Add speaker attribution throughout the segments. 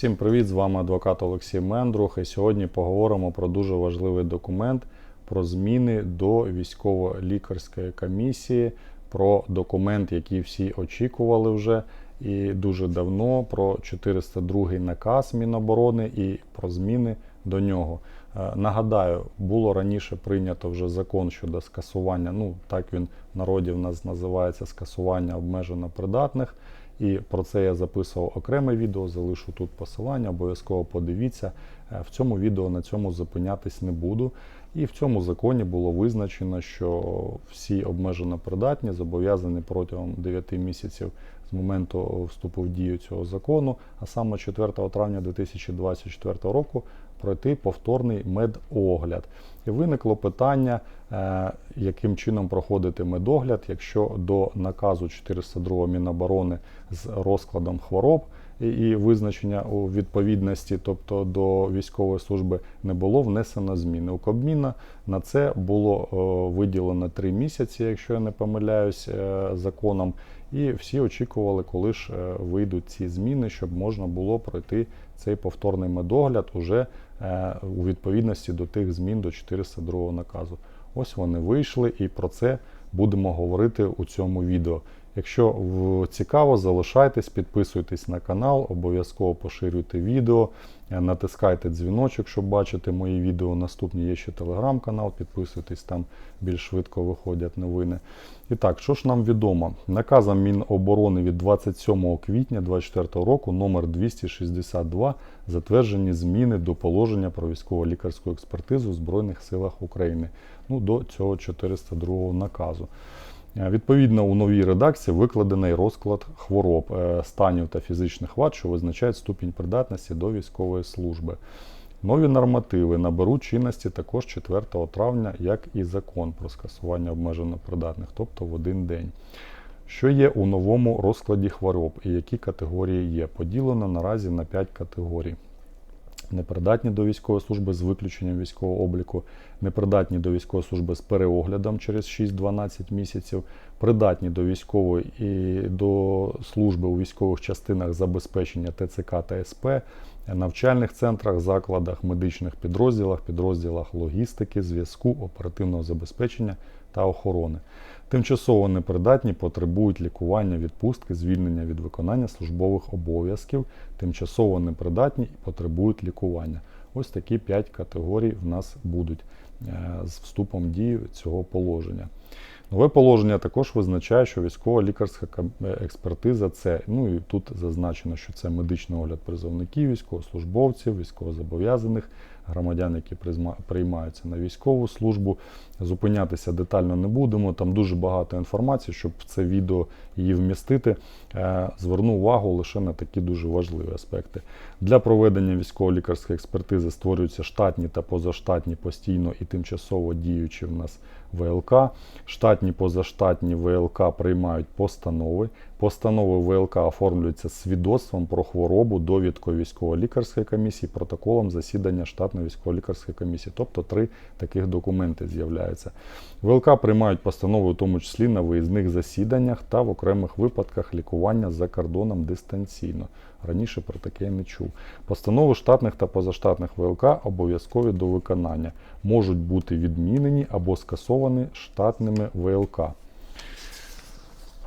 Speaker 1: Всім привіт! З вами адвокат Олексій Мендрух. І сьогодні поговоримо про дуже важливий документ про зміни до військово-лікарської комісії, про документ, який всі очікували вже і дуже давно, про 402 наказ Міноборони і про зміни до нього. Е, Нагадаю, було раніше прийнято вже закон щодо скасування. Ну так він в народі нас називається скасування обмежено придатних. І про це я записував окреме відео, залишу тут посилання, обов'язково подивіться. Е, В цьому відео на цьому зупинятись не буду. І в цьому законі було визначено, що всі обмежено придатні зобов'язані протягом 9 місяців з моменту вступу в дію цього закону, а саме 4 травня 2024 року пройти повторний медогляд. І виникло питання, е, яким чином проходити медогляд, якщо до наказу 402 Міноборони з розкладом хвороб і, визначення у відповідності, тобто до військової служби, не було внесено зміни. У Кабміна на це було е, виділено 3 місяці, якщо я не помиляюсь, е, законом. І всі очікували, коли ж е, вийдуть ці зміни, щоб можна було пройти цей повторний медогляд уже у відповідності до тих змін до 402 наказу. Ось вони вийшли, і про це будемо говорити у цьому відео. Якщо цікаво, залишайтесь, підписуйтесь на канал, обов'язково поширюйте відео, е, натискайте дзвіночок, щоб бачити мої відео. Наступні є ще телеграм-канал, підписуйтесь, там більш швидко виходять новини. І так, що ж нам відомо? Наказом Міноборони від 27 квітня 2024 року номер 262 затверджені зміни до положення про військово-лікарську експертизу в Збройних силах України ну, до цього 402 наказу. Е, Відповідно, у новій редакції викладений розклад хвороб, е, станів та фізичних вад, що визначають ступінь придатності до військової служби. Нові нормативи наберуть чинності також 4 травня, як і закон про скасування обмежено придатних, тобто в один день. Що є у новому розкладі хвороб і які категорії є? Поділено наразі на 5 категорій. Непридатні до військової служби з виключенням військового обліку, непридатні до військової служби з переоглядом через 6-12 місяців, придатні до військової і до служби у військових частинах забезпечення ТЦК та СП, навчальних центрах, закладах, медичних підрозділах, підрозділах логістики, зв'язку, оперативного забезпечення та охорони. Тимчасово непридатні потребують лікування, відпустки, звільнення від виконання службових обов'язків, тимчасово непридатні і потребують лікування. Ось такі 5 категорій в нас будуть е, з вступом в дію цього положення. Нове положення також визначає, що військово-лікарська е, експертиза це, ну і тут зазначено, що це медичний огляд призовників, військовослужбовців, військовозобов'язаних, громадян, які приймаються на військову службу. Зупинятися детально не будемо. Там дуже багато інформації, щоб в це відео її вмістити. Е, Зверну увагу лише на такі дуже важливі аспекти. Для проведення військово-лікарської експертизи створюються штатні та позаштатні постійно і тимчасово діючі в нас ВЛК. Штатні позаштатні ВЛК приймають постанови. Постанови ВЛК оформлюються свідоцтвом про хворобу, довідкою військово-лікарської комісії, протоколом засідання штатної військово-лікарської комісії. Тобто три таких документи з'являються. ВЛК приймають постанови, у тому числі на виїзних засіданнях та в окремих випадках лікування за кордоном дистанційно. Раніше про таке я не чув. Постанови штатних та позаштатних ВЛК обов'язкові до виконання, можуть бути відмінені або скасовані штатними ВЛК.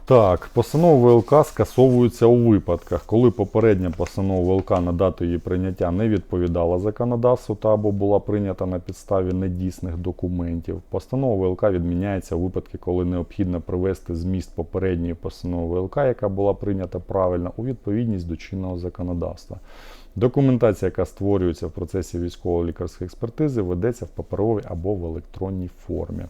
Speaker 1: Так, постанова ВЛК скасовується у випадках, коли попередня постанова ВЛК на дату її прийняття не відповідала законодавству та або була прийнята на підставі недійсних документів. Постанова ВЛК відміняється у випадки, коли необхідно привести зміст попередньої постанови ВЛК, яка була прийнята правильно, у відповідність до чинного законодавства. Документація, яка створюється в процесі військово-лікарської експертизи, ведеться в паперовій або в електронній формі.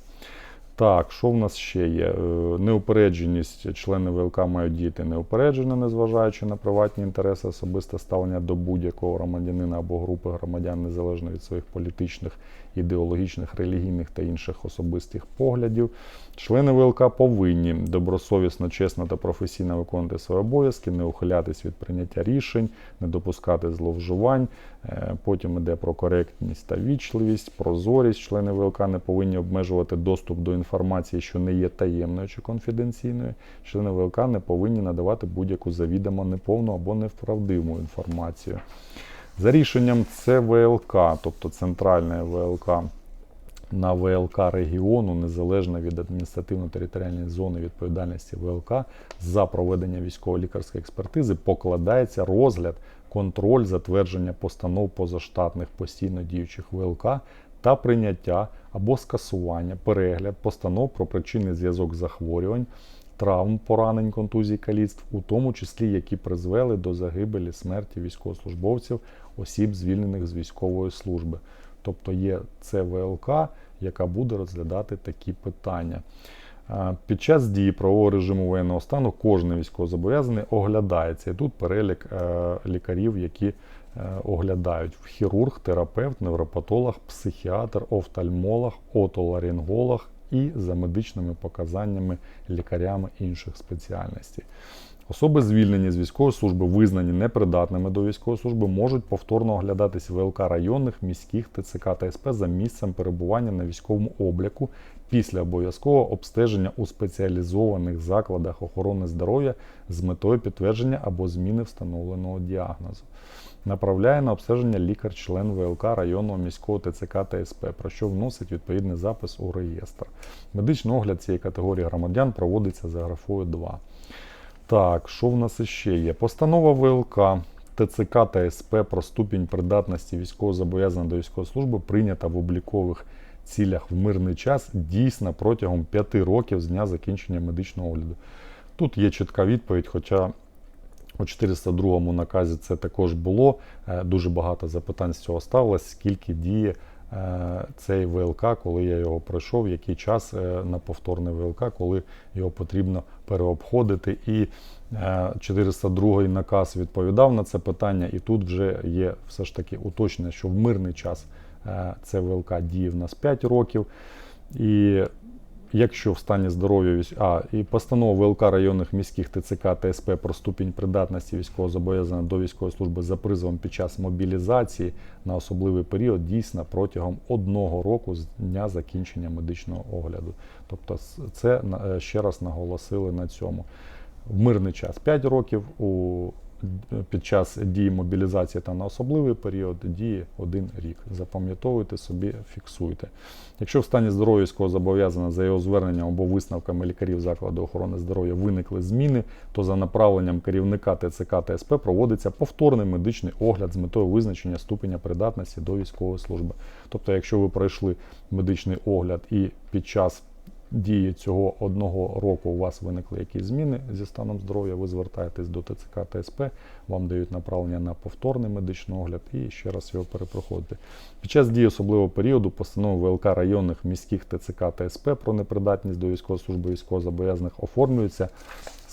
Speaker 1: Так, що в нас ще є? Е, Неупередженість члени ВЛК мають діяти неупереджено, незважаючи на приватні інтереси, особисте ставлення до будь-якого громадянина або групи громадян, незалежно від своїх політичних, ідеологічних, релігійних та інших особистих поглядів. Члени ВЛК повинні добросовісно, чесно та професійно виконувати свої обов'язки, не ухилятись від прийняття рішень, не допускати зловживань. Е, Потім йде про коректність та вічливість, прозорість. Члени ВЛК не повинні обмежувати доступ до інформації, що не є таємною чи конфіденційною, члени ВЛК не повинні надавати будь-яку завідомо неповну або неправдиву інформацію. За рішенням ЦВЛК, тобто Центральної ВЛК, на ВЛК регіону, незалежно від адміністративно-територіальної зони відповідальності ВЛК, за проведення військово-лікарської експертизи покладається розгляд, контроль затвердження постанов позаштатних постійно діючих ВЛК та прийняття або скасування, перегляд постанов про причинний зв'язок захворювань, травм, поранень, контузій, каліцтв, у тому числі які призвели до загибелі смерті військовослужбовців, осіб, звільнених з військової служби. Тобто є ЦВЛК, яка буде розглядати такі питання. Під час дії правового режиму воєнного стану кожен військовозобов'язаний оглядається. І тут перелік е, лікарів, які е, оглядають хірург, терапевт, невропатолог, психіатр, офтальмолог, отоларинголог і за медичними показаннями лікарями інших спеціальностей. Особи, звільнені з військової служби, визнані непридатними до військової служби, можуть повторно оглядатись ВЛК районних, міських ТЦК та СП за місцем перебування на військовому обліку після обов'язкового обстеження у спеціалізованих закладах охорони здоров'я з метою підтвердження або зміни встановленого діагнозу. Направляє на обстеження лікар-член ВЛК районного міського ТЦК та СП, про що вносить відповідний запис у реєстр. Медичний огляд цієї категорії громадян проводиться за графою 2. Так, що в нас іще є? Постанова ВЛК, ТЦК та СП про ступінь придатності військовозобов'язаного до військової служби прийнята в облікових цілях в мирний час дійсна протягом 5 років з дня закінчення медичного огляду. Тут є чітка відповідь, хоча у 402 наказі це також було. Е, Дуже багато запитань з цього ставилось, скільки діє цей ВЛК, коли я його пройшов, який час е, на повторний ВЛК, коли його потрібно переобходити. І е, 402 наказ відповідав на це питання, і тут вже є все ж таки уточнення, що в мирний час е, це ВЛК діє в нас 5 років. І Якщо в стані здоров'я а, і постанова ВЛК районних міських ТЦК та СП про ступінь придатності військовозобов'язаного до військової служби за призовом під час мобілізації на особливий період дійсна протягом одного року з дня закінчення медичного огляду. Тобто це е, ще раз наголосили на цьому. В мирний час 5 років, у, під час дії мобілізації та на особливий період діє один рік. Запам'ятовуйте собі, фіксуйте. Якщо в стані здоров'я військовозобов'язаного за його зверненням або висновками лікарів закладу охорони здоров'я виникли зміни, то за направленням керівника ТЦК та СП проводиться повторний медичний огляд з метою визначення ступеня придатності до військової служби. Тобто, якщо ви пройшли медичний огляд і під час дії цього одного року у вас виникли якісь зміни зі станом здоров'я, ви звертаєтесь до ТЦК та СП, вам дають направлення на повторний медичний огляд і ще раз його перепроходите. Під час дії особливого періоду постанови ВЛК районних міських ТЦК та СП про непридатність до військової служби військовозобов'язаних оформлюються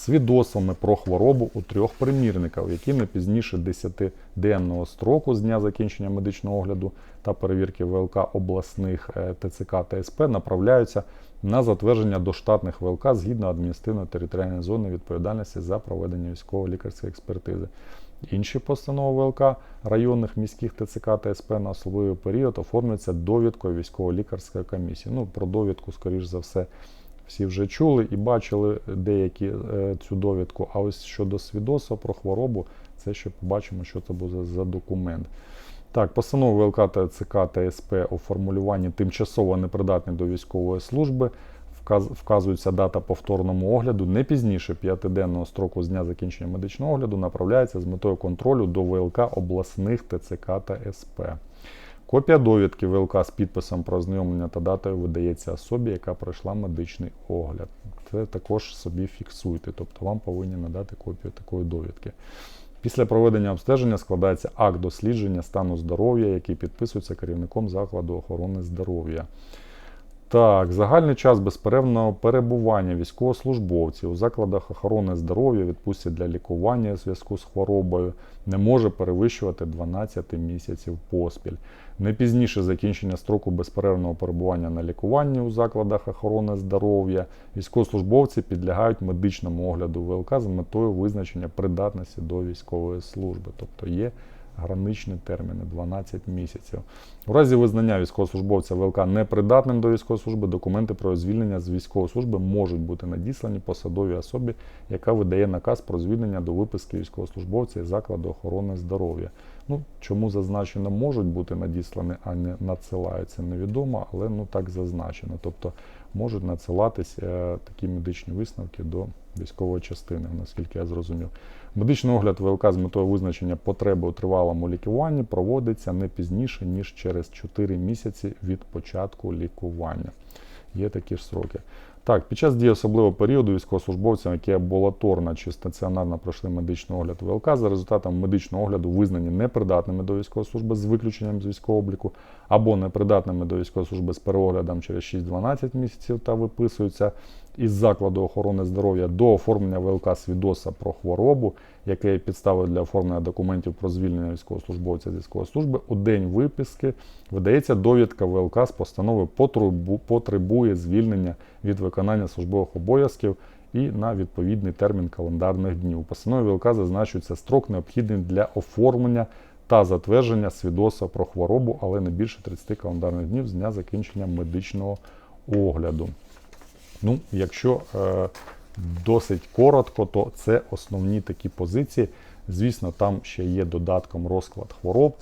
Speaker 1: свідоцтвами про хворобу у трьох примірниках, які не пізніше 10-денного строку з дня закінчення медичного огляду та перевірки ВЛК обласних е, ТЦК та СП направляються на затвердження до штатних ВЛК згідно адміністративно-територіальної зони відповідальності за проведення військово-лікарської експертизи. Інші постанови ВЛК районних міських ТЦК та СП на особливий період оформлюються довідкою військово-лікарської комісії. Ну, про довідку, скоріш за все, всі вже чули і бачили деякі е, цю довідку. А ось щодо свідоцтва про хворобу, це ще побачимо, що це буде за документ. Так, постанови ВЛК та ЦК та СП у формулюванні тимчасово непридатні до військової служби. Вказується дата повторному огляду не пізніше п'ятиденного строку з дня закінчення медичного огляду направляється з метою контролю до ВЛК обласних ТЦК та СП. Копія довідки ВЛК з підписом про ознайомлення та датою видається особі, яка пройшла медичний огляд. Це також собі фіксуйте, тобто вам повинні надати копію такої довідки. Після проведення обстеження складається акт дослідження стану здоров'я, який підписується керівником закладу охорони здоров'я. Так, загальний час безперервного перебування військовослужбовців у закладах охорони здоров'я відпустять для лікування у зв'язку з хворобою не може перевищувати 12 місяців поспіль. Не пізніше закінчення строку безперервного перебування на лікуванні у закладах охорони здоров'я військовослужбовці підлягають медичному огляду ВЛК з метою визначення придатності до військової служби. Тобто є граничні терміни 12 місяців. У разі визнання військовослужбовця ВЛК непридатним до військової служби, документи про звільнення з військової служби можуть бути надіслані посадовій особі, яка видає наказ про звільнення до виписки військовослужбовця із закладу охорони здоров'я. Ну, чому зазначено можуть бути надіслані, а не надсилаються, невідомо, але ну так зазначено. Тобто можуть надсилатись е, такі медичні висновки до військової частини, наскільки я зрозумів. Медичний огляд ВЛК з метою визначення потреби у тривалому лікуванні проводиться не пізніше, ніж через 4 місяці від початку лікування. Є такі ж сроки. Так, під час дії особливого періоду військовослужбовцям, які амбулаторно чи стаціонарно пройшли медичний огляд ВЛК, за результатом медичного огляду визнані непридатними до військової служби з виключенням з військового обліку, або непридатними до військової служби з переоглядом через 6-12 місяців та виписуються із закладу охорони здоров'я до оформлення ВЛК свідоса про хворобу, яке є підставою для оформлення документів про звільнення військовослужбовця з військової служби, у день виписки видається довідка ВЛК з постанови потребує звільнення від виконання службових обов'язків і на відповідний термін календарних днів. У постанові ВЛК зазначується строк необхідний для оформлення та затвердження свідоцтва про хворобу, але не більше 30 календарних днів з дня закінчення медичного огляду. Ну, якщо е, досить коротко, то це основні такі позиції. Звісно, там ще є додатком розклад хвороб.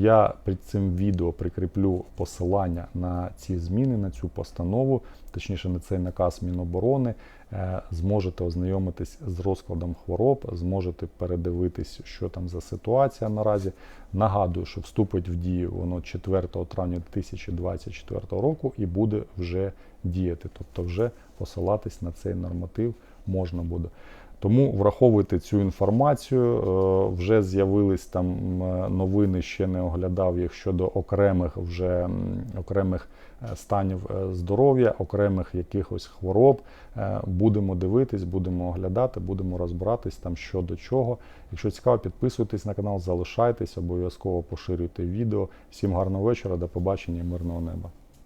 Speaker 1: Я під цим відео прикріплю посилання на ці зміни, на цю постанову, точніше на цей наказ Міноборони. Е, Зможете ознайомитись з розкладом хвороб, зможете передивитись, що там за ситуація наразі. Нагадую, що вступить в дію воно 4 травня 2024 року і буде вже діяти, тобто вже посилатись на цей норматив можна буде. Тому враховуйте цю інформацію. Е, Вже з'явились там новини, ще не оглядав їх щодо окремих вже окремих е, станів е, здоров'я, окремих якихось хвороб. Будемо дивитись, будемо оглядати, будемо розбиратись там що до чого. Якщо цікаво, підписуйтесь на канал, залишайтесь, обов'язково поширюйте відео. Всім гарного вечора, до побачення мирного неба.